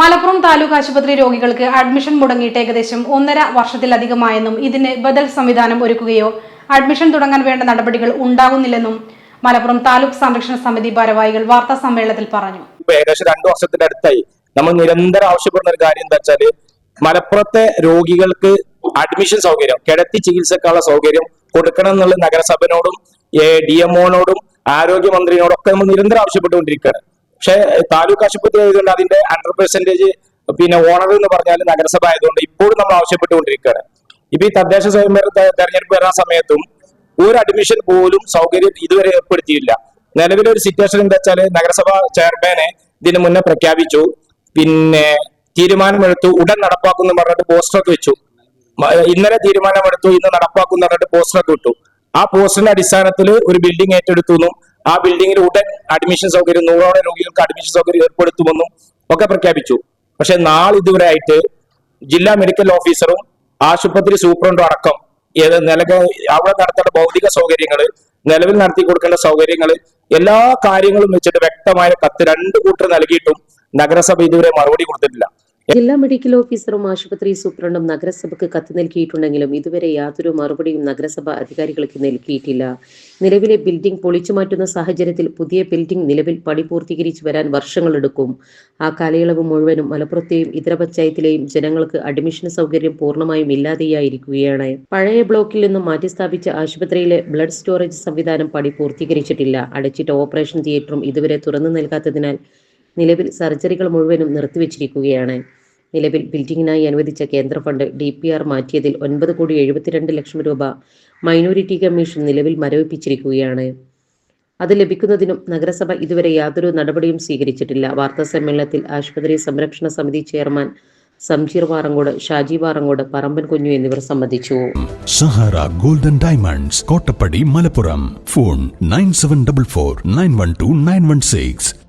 മലപ്പുറം താലൂക്ക് ആശുപത്രി രോഗികൾക്ക് അഡ്മിഷൻ മുടങ്ങിയിട്ട് ഏകദേശം ഒന്നര വർഷത്തിലധികമായെന്നും ഇതിന് ബദൽ സംവിധാനം ഒരുക്കുകയോ അഡ്മിഷൻ തുടങ്ങാൻ വേണ്ട നടപടികൾ ഉണ്ടാകുന്നില്ലെന്നും മലപ്പുറം താലൂക്ക് സംരക്ഷണ സമിതി ഭാരവാഹികൾ വാർത്താ സമ്മേളനത്തിൽ പറഞ്ഞു. ഏകദേശം രണ്ടു വർഷത്തിന്റെ അടുത്തായി. നമ്മൾ നിരന്തരം ആവശ്യപ്പെടുന്ന ഒരു കാര്യം എന്താ വെച്ചാൽ മലപ്പുറത്തെ രോഗികൾക്ക് അഡ്മിഷൻ സൗകര്യം കിടത്തി ചികിത്സക്കുള്ള സൗകര്യം കൊടുക്കണം എന്നുള്ള നഗരസഭനോടും ഡി എംഒനോടും ആരോഗ്യമന്ത്രിയോടും നമ്മൾ നിരന്തരം ആവശ്യപ്പെട്ടുകൊണ്ടിരിക്കുകയാണ്. പക്ഷെ താലൂക്ക് ആശുപത്രി ആയതുകൊണ്ട് അതിന്റെ ഹൺഡ്രഡ് പെർസെന്റേജ് പിന്നെ ഓണർ എന്ന് പറഞ്ഞാൽ നഗരസഭ ആയതുകൊണ്ട് ഇപ്പോഴും നമ്മൾ ആവശ്യപ്പെട്ടുകൊണ്ടിരിക്കുകയാണ്. ഇപ്പൊ ഈ തദ്ദേശ സ്വയംഭരണ തെരഞ്ഞെടുപ്പ് വരുന്ന സമയത്തും ഒരു അഡ്മിഷൻ പോലും സൗകര്യം ഇതുവരെ ഏർപ്പെടുത്തിയില്ല. നിലവിലെ ഒരു സിറ്റുവേഷൻ എന്താ വെച്ചാൽ നഗരസഭ ചെയർമാനെ ഇതിന് മുന്നേ പ്രഖ്യാപിച്ചു. പിന്നെ തീരുമാനമെടുത്തു. ഉടൻ നടപ്പാക്കുന്നു പറഞ്ഞിട്ട് പോസ്റ്ററൊക്കെ വെച്ചു. ഇന്നലെ തീരുമാനമെടുത്തു ഇന്ന് നടപ്പാക്കുന്നു പറഞ്ഞിട്ട് പോസ്റ്ററൊക്കെ വിട്ടു ആ പോസ്റ്ററിന്റെ അടിസ്ഥാനത്തിൽ ഒരു ബിൽഡിംഗ് ഏറ്റെടുത്തു എന്നും ആ ബിൽഡിംഗിൽ ഉടൻ അഡ്മിഷൻ സൗകര്യം നൂറോളം രോഗികൾക്ക് അഡ്മിഷൻ സൗകര്യം ഏർപ്പെടുത്തുമെന്നും ഒക്കെ പ്രഖ്യാപിച്ചു. പക്ഷെ നാളിതുവരെ ആയിട്ട് ജില്ലാ മെഡിക്കൽ ഓഫീസറും ആശുപത്രി സൂപ്രണ്ടും അടക്കം ഏത് നിലക അവിടെ നടത്തേണ്ട ഭൗതിക സൗകര്യങ്ങൾ നിലവിൽ നടത്തി കൊടുക്കേണ്ട സൗകര്യങ്ങൾ എല്ലാ കാര്യങ്ങളും വെച്ചിട്ട് വ്യക്തമായ കത്ത് രണ്ട് കൂട്ടർ നൽകിയിട്ടും നഗരസഭ ഇതുവരെ മറുപടി കൊടുത്തിട്ടില്ല. ജില്ലാ മെഡിക്കൽ ഓഫീസറും ആശുപത്രി സൂപ്രണ്ടും നഗരസഭയ്ക്ക് കത്ത് നൽകിയിട്ടുണ്ടെങ്കിലും ഇതുവരെ യാതൊരു മറുപടിയും നഗരസഭ അധികാരികൾക്ക് നൽകിയിട്ടില്ല. നിലവിലെ ബിൽഡിംഗ് പൊളിച്ചു മാറ്റുന്ന സാഹചര്യത്തിൽ പുതിയ ബിൽഡിംഗ് നിലവിൽ പണി പൂർത്തീകരിച്ചു വരാൻ വർഷങ്ങളെടുക്കും ആ കാലയളവ് മുഴുവനും മലപ്പുറത്തെയും ഇതര പഞ്ചായത്തിലെയും ജനങ്ങൾക്ക് അഡ്മിഷൻ സൗകര്യം പൂർണമായും ഇല്ലാതെയായിരിക്കുകയാണ്. പഴയ ബ്ലോക്കിൽ നിന്നും മാറ്റിസ്ഥാപിച്ച ആശുപത്രിയിലെ ബ്ലഡ് സ്റ്റോറേജ് സംവിധാനം പണി പൂർത്തീകരിച്ചിട്ടില്ല. അടച്ചിട്ട ഓപ്പറേഷൻ തിയേറ്ററും ഇതുവരെ തുറന്നു നൽകാത്തതിനാൽ നിലവിൽ സർജറികൾ മുഴുവനും നിർത്തിവച്ചിരിക്കുകയാണ്. നിലവിൽ ബിൽഡിംഗിനായി അനുവദിച്ച കേന്ദ്ര ഫണ്ട് ഡി പി ആർ മാറ്റിയതിൽ ഒൻപത് കോടി എഴുപത്തിരണ്ട് ലക്ഷം രൂപ മൈനോറിറ്റി കമ്മീഷൻ നിലവിൽ മരവിപ്പിച്ചിരിക്കുകയാണ്. അത് ലഭിക്കുന്നതിനും നഗരസഭ ഇതുവരെ യാതൊരു നടപടിയും സ്വീകരിച്ചിട്ടില്ല. വാർത്താ സമ്മേളനത്തിൽ ആശുപത്രി സംരക്ഷണ സമിതി ചെയർമാൻ സംജീർ വാറങ്കോട് ഷാജി വാറങ്കോട് പറമ്പൻ കുഞ്ഞു എന്നിവർ സംബന്ധിച്ചു. Sahara golden diamonds Kottappadi Malappuram. Phone nine seven double four nine one two nine one six.